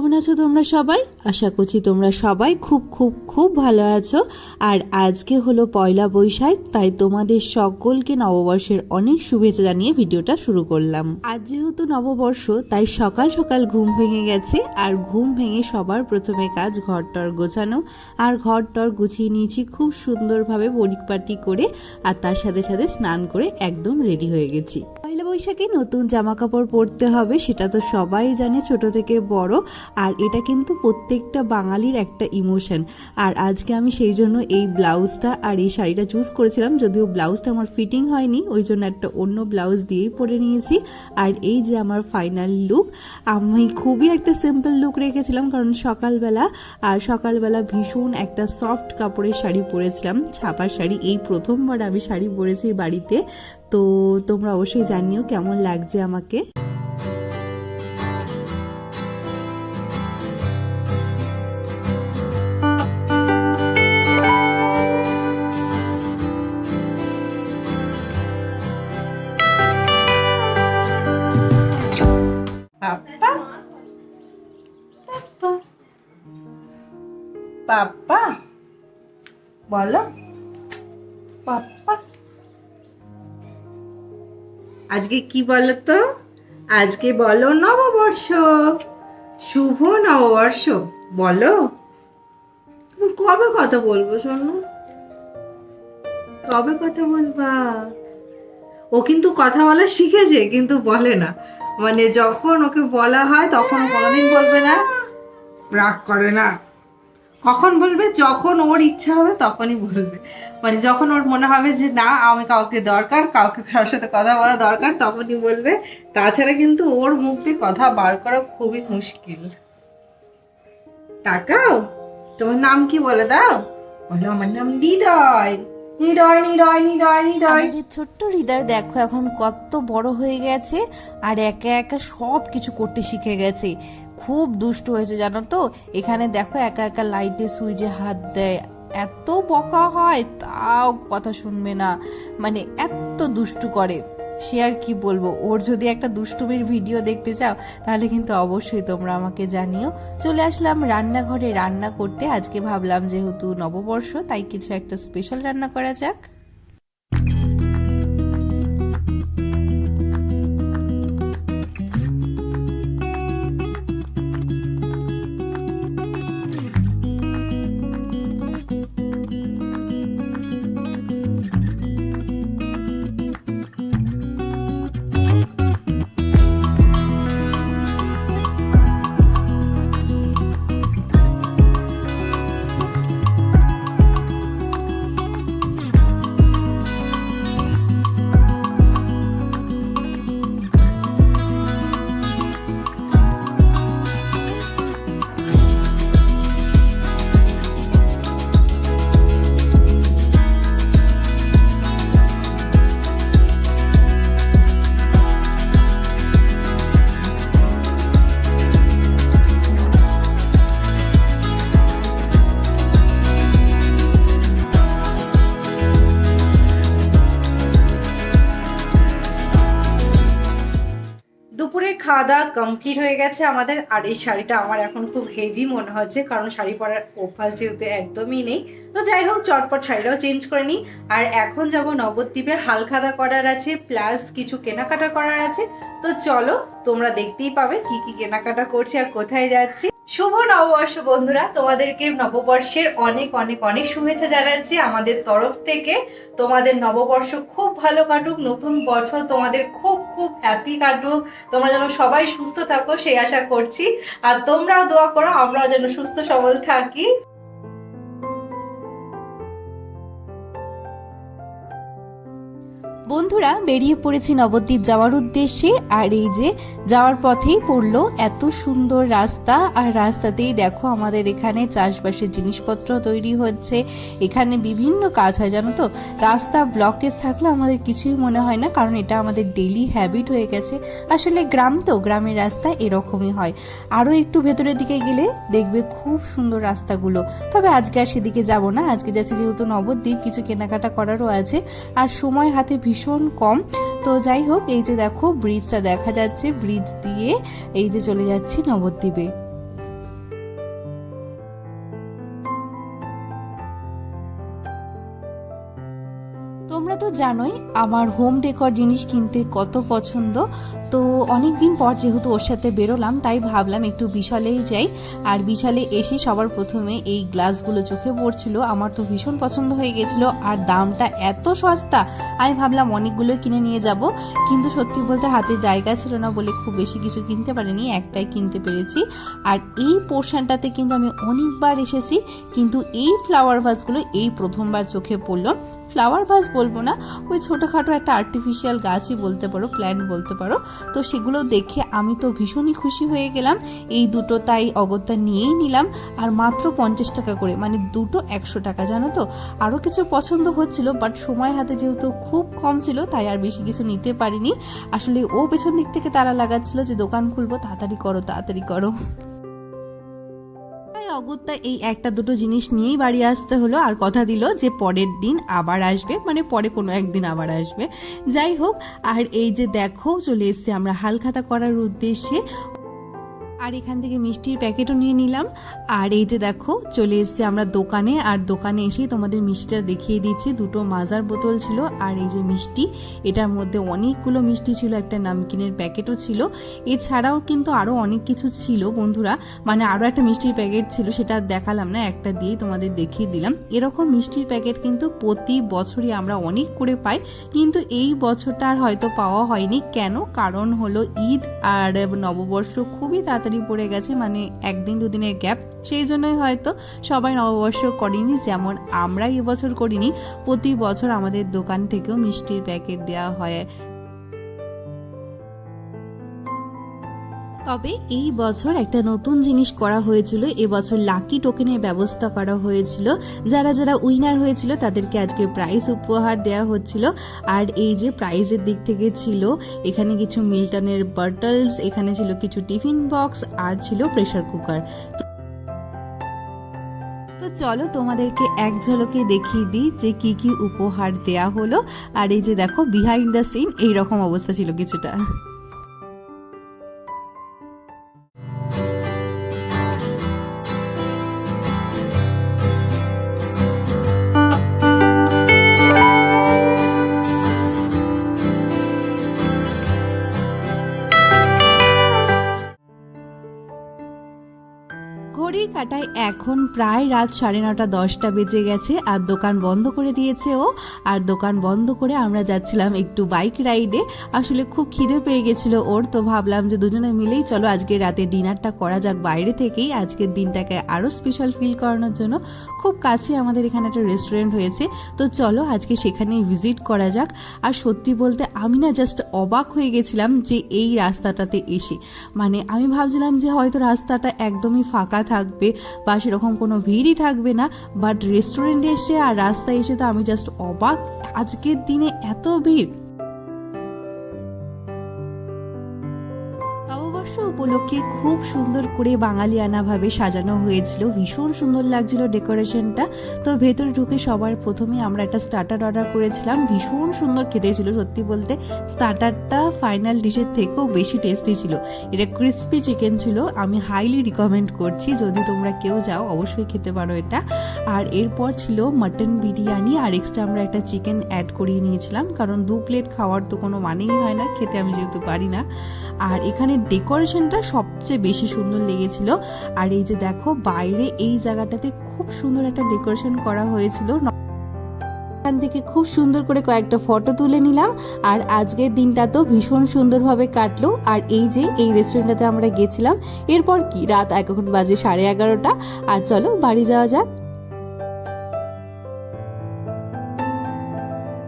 কেমন আছো তোমরা সবাই? আশা করছি তোমরা সবাই খুব খুব খুব ভালো আছো। আর আজকে হলো পয়লা বৈশাখ, তাই তোমাদের সকলকে নববর্ষের অনেক শুভেচ্ছা জানিয়ে ভিডিওটা শুরু করলাম। আজ যেহেতু নববর্ষ, তাই সকাল সকাল ঘুম ভেঙে গেছে, আর ঘুম ভেঙে সবার প্রথমে কাজ ঘর টর গোছানো, আর ঘর টর গুছিয়ে নিয়েছি খুব সুন্দরভাবে পরিপাটি করে, আর তার সাথে সাথে স্নান করে একদম রেডি হয়ে গেছি। বৈশাখে নতুন জামা কাপড় পরতে হবে, সেটা তো সবাই জানে ছোট থেকে বড়, আর এটা কিন্তু প্রত্যেকটা বাঙালির একটা ইমোশন আর আজকে আমি সেই জন্য এই ব্লাউজটা আর এই শাড়িটা চুজ করেছিলাম, যদিও ব্লাউজটা আমার ফিটিং হয়নি, ওই জন্য একটা অন্য ব্লাউজ দিয়েই পরে নিয়েছি। আর এই যে আমার ফাইনাল লুক আমি খুবই একটা সিম্পল লুক রেখেছিলাম, কারণ সকালবেলা, আর সকালবেলা ভীষণ একটা সফট কাপড়ের শাড়ি পরেছিলাম, ছাপার শাড়ি, এই প্রথমবার আমি শাড়ি পরেছি বাড়িতে। তো তোমরা অবশ্যই জানিও কেমন লাগছে আমাকে। পাপ্পা? বলো। পাপ্পা? আজকে কি বলো তো আজকে বলো নববর্ষ। শুভ নববর্ষ। বলো। কবে কথা বলব শোনো কবে কথা বলবা? ও কিন্তু কথা বলা শিখেছে, কিন্তু বলে না। মানে যখন ওকে বলা হয়, তখন কোনোদিন বলবে না। রাগ করে না। কখন বলবে? যখন ওর ইচ্ছা হবে তখনই বলবে। মানে যখন ওর মনে হবে যে, না, আমি কাউকে দরকার, কাউকে কারোর সাথে কথা বলা দরকার, তখনই বলবে। তাছাড়া কিন্তু ওর মুখ দিয়ে কথা বার করা খুবই মুশকিল। তাকাও। তোমার নাম কি বলে দাও? বলো, আমার নাম হৃদয়। ছোট্ট হৃদয় দেখো, এখন কত বড় হয়ে গেছে আর একা একা সব কিছু করতে শিখে গেছে। খুব দুষ্ট হয়েছে, জানো তো? এখানে দেখো, একা একা লাইটে সুইচে হাত দেয়। এত বকা হয়, তাও কথা শুনবে না। মানে এত দুষ্টু করে। সে আর কি বলব? ওর যদি একটা দুষ্টুমির ভিডিও দেখতে চাও, তাহলে কিন্তু অবশ্যই তোমরা আমাকে জানিও। চলে আসলাম রান্নাঘরে। রান্না করতে আজকে ভাবলাম যেহেতু নববর্ষ, তাই কিছু একটা স্পেশাল রান্না করা যাক। দাওয়া কমপ্লিট হয়ে গেছে আমাদের। আর এই শাড়িটা আমার এখন খুব হেভি মনে হচ্ছে, কারণ শাড়ি পরার অভ্যাস যেহেতু একদমই নেই। তো যাই হোক, চটপট শাড়িটাও চেঞ্জ করে নিই। আর এখন যাব নবদ্বীপে হালখাদা করার আছে প্লাস কিছু কেনাকাটা করার আছে। তো চলো, তোমরা দেখতেই পাবে কি কি কেনাকাটা করছি আর কোথায় যাচ্ছি। শুভ নববর্ষ বন্ধুরা। তোমাদেরকে নববর্ষের অনেক অনেক অনেক শুভেচ্ছা জানাচ্ছি আমাদের তরফ থেকে। তোমাদের নববর্ষ খুব ভালো কাটুক, নতুন বছর তোমাদের খুব খুব হ্যাপি কাটুক। তোমরা যেন সবাই সুস্থ থাকো, সেই আশা করছি। আর তোমরাও দোয়া করো, আমরাও যেন সুস্থ, সবল থাকি। বন্ধুরা, বেরিয়ে পড়েছি নবদ্বীপ যাওয়ার উদ্দেশ্যে, আর এই যে যাওয়ার পথেই পড়ল এত সুন্দর রাস্তা। আর রাস্তাতেই দেখো আমাদের এখানে চাষবাসের জিনিসপত্র তৈরি হচ্ছে। এখানে বিভিন্ন কাজ হয়, জানো তো? রাস্তা ব্লকেজ থাকলে আমাদের কিছুই মনে হয় না, কারণ এটা আমাদের ডেলি হ্যাবিট হয়ে গেছে। আসলে গ্রাম তো, গ্রামের রাস্তা এরকমই হয়। আরও একটু ভেতরের দিকে গেলে দেখবে খুব সুন্দর রাস্তাগুলো। তবে আজকে আর সেদিকে যাব না, আজকে যাচ্ছি যেহেতু নবদ্বীপ, কিছু কেনাকাটা করারও আছে। আর সময় হাতে ভীষণ ভীষণ কম। তো যাই হোক এই যে দেখো ব্রিজটা দেখা যাচ্ছে। ব্রিজ দিয়ে এই যে চলে যাচ্ছি নবদ্বীপে। তোমরা তো জানোই, আমার হোম ডেকর জিনিস কিনতে কত পছন্দ। তো অনেক দিন পর যেহেতু ওর সাথে বেরোলাম, তাই ভাবলাম একটু বিশালেই যাই। আর বিশালে এসে সবার প্রথমে এই গ্লাসগুলো চোখে পড়ছিল। আমার তো ভীষণ পছন্দ হয়ে গেছিল। আর দামটা এত সস্তা, আমি ভাবলাম অনেকগুলো কিনে নিয়ে যাব। কিন্তু সত্যি বলতে হাতে জায়গা ছিল না বলে খুব বেশি কিছু কিনতে পারিনি, একটাই কিনতে পেরেছি। আর এই পোর্শনটাতে কিন্তু আমি অনেকবার এসেছি, কিন্তু এই ফ্লাওয়ার ভাসগুলো এই প্রথমবার চোখে পড়ল। ফ্লাওয়ার ভাস বলব না, ওই ছোটোখাটো একটা আর্টিফিশিয়াল গাছই বলতে পারো প্ল্যান্ট বলতে পারো। তো সেগুলো দেখে আমি তো ভীষণই খুশি হয়ে গেলাম। এই দুটো তাই অগত্যা নিয়েই নিলাম। আর মাত্র পঞ্চাশ টাকা করে মানে দুটো একশো টাকা, জানো তো? আরও কিছু পছন্দ হচ্ছিল বাট সময় হাতে যেহেতু খুব কম ছিল, তাই আর বেশি কিছু নিতে পারিনি। আসলে ও পেছন দিক থেকে তারা লাগাচ্ছিল যে দোকান খুলবো, তাড়াতাড়ি করো তাড়াতাড়ি করো। অগত্যা এই একটা দুটো জিনিস নিয়েই বাড়ি আসতে হলো আর কথা দিল যে পরের দিন আবার আসবে মানে পরে কোনো একদিন আবার আসবে। যাই হোক, আর এই যে দেখো চলে এসছে আমরা হালখাতা করার উদ্দেশ্যে। আর এখান থেকে মিষ্টির প্যাকেটও নিয়ে নিলাম। আর এই যে দেখো, চলে এসছে আমরা দোকানে, আর দোকানে এসেই তোমাদের মিষ্টিটা দেখিয়ে দিচ্ছি। দুটো মাজার বোতল ছিল, আর এই যে মিষ্টি, এটার মধ্যে অনেকগুলো মিষ্টি ছিল, একটা নামকিনের প্যাকেটও ছিল। এছাড়াও কিন্তু আরও অনেক কিছু ছিল, বন্ধুরা। মানে আরও একটা মিষ্টির প্যাকেট ছিল, সেটা দেখালাম না, একটা দিয়েই তোমাদের দেখিয়ে দিলাম। এরকম মিষ্টির প্যাকেট কিন্তু প্রতি বছরই আমরা অনেক করে পাই, কিন্তু এই বছরটা আর হয়তো পাওয়া হয়নি। কেন? কারণ হলো ঈদ আর নববর্ষ খুবই তাড়াতাড়ি পড়ে গেছে মানে একদিন দুদিনের গ্যাপ সেই জন্যই হয়তো সবাই নববর্ষ করেনি যেমন আমরা এবছর করিনি। প্রতি বছর আমাদের দোকান থেকেও মিষ্টির প্যাকেট দেওয়া হয়। তবে এই বছর একটা নতুন জিনিস করা হয়েছিল। এবছর লাকি টোকেনের ব্যবস্থা করা হয়েছিল। যারা যারা উইনার হয়েছিল, তাদেরকে আজকে প্রাইজ উপহার দেওয়া হচ্ছিল। আর এই যে প্রাইজের দিক থেকে ছিল, এখানে কিছু মিল্টনের বটলস এখানে ছিল কিছু টিফিন বক্স আর ছিল প্রেশার কুকার তো চলো তোমাদেরকে এক ঝলকে দেখিয়ে দিই যে কি কি উপহার দেয়া হলো। আর এই যে দেখো বিহাইন্ড দ্য সিন এইরকম অবস্থা ছিল কিছুটা। কাটায় এখন প্রায় রাত সাড়ে নটা দশটা বেজে গেছে আর দোকান বন্ধ করে দিয়েছে ও। আর দোকান বন্ধ করে আমরা যাচ্ছিলাম একটু বাইক রাইডে। আসলে খুব খিদে পেয়ে গেছিল ওর, তো ভাবলাম যে দুজনে মিলেই চলো আজকে রাতে ডিনারটা করা যাক বাইরে থেকেই। আজকের দিনটাকে আরও স্পেশাল ফিল করানোর জন্য খুব কাছে আমাদের এখানে একটা রেস্টুরেন্ট হয়েছে। তো চলো আজকে সেখানেই ভিজিট করা যাক। আর সত্যি বলতে আমি না জাস্ট অবাক হয়ে গেছিলাম যে এই রাস্তাটাতে এসে। মানে আমি ভাবছিলাম যে হয়তো রাস্তাটা একদমই ফাঁকা থাকবে। বা সেরকম কোনো ভিড়ই থাকবে না বাট রেস্টুরেন্টে এসে আর রাস্তায় এসে তো আমি জাস্ট অবাক। আজকের দিনে এত ভিড়। উপলক্ষে খুব সুন্দর করে বাঙালিয়ানা ভাবে সাজানো হয়েছিল। ভীষণ সুন্দর লাগছিল ডেকোরেশনটা। তো ভেতরে ঢুকে সবার প্রথমে আমরা একটা স্টার্টার অর্ডার করেছিলাম। ভীষণ সুন্দর খেতে ছিল সত্যি বলতে। স্টার্টারটা ফাইনাল ডিশের থেকেও বেশি টেস্টি ছিল। এটা ক্রিস্পি চিকেন ছিল। আমি হাইলি রিকমেন্ড করছি। যদি তোমরা কেউ যাও, অবশ্যই খেতে পারো এটা। আর এরপর ছিল মাটন বিরিয়ানি। আর এক্সট্রা আমরা একটা চিকেন অ্যাড করিয়ে নিয়েছিলাম। কারণ দু প্লেট খাওয়ার তো কোনো মানেই হয় না। খেতে আমি যেহেতু পারি না। আর এখানে ডেকোরেশনটা সবচেয়ে বেশি সুন্দর লেগেছিল। আর এই যে দেখো, বাইরে এই জায়গাটাতে খুব সুন্দর একটা ডেকোরেশন করা হয়েছিল। এখান থেকে খুব সুন্দর করে কয়েকটা ফটো তুলে নিলাম। আর আজকের দিনটা তো ভীষণ সুন্দরভাবে কাটলো। আর এই যে এই রেস্টুরেন্টটাতে আমরা গেছিলাম, এরপর কি? রাত এখন বাজে সাড়ে এগারোটা। আর চলো, বাড়ি যাওয়া যাক।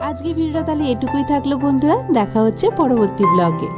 আজকে ভিডিওটা তাহলে এটুকুই থাকল বন্ধুরা। দেখা হচ্ছে পরবর্তী ব্লগে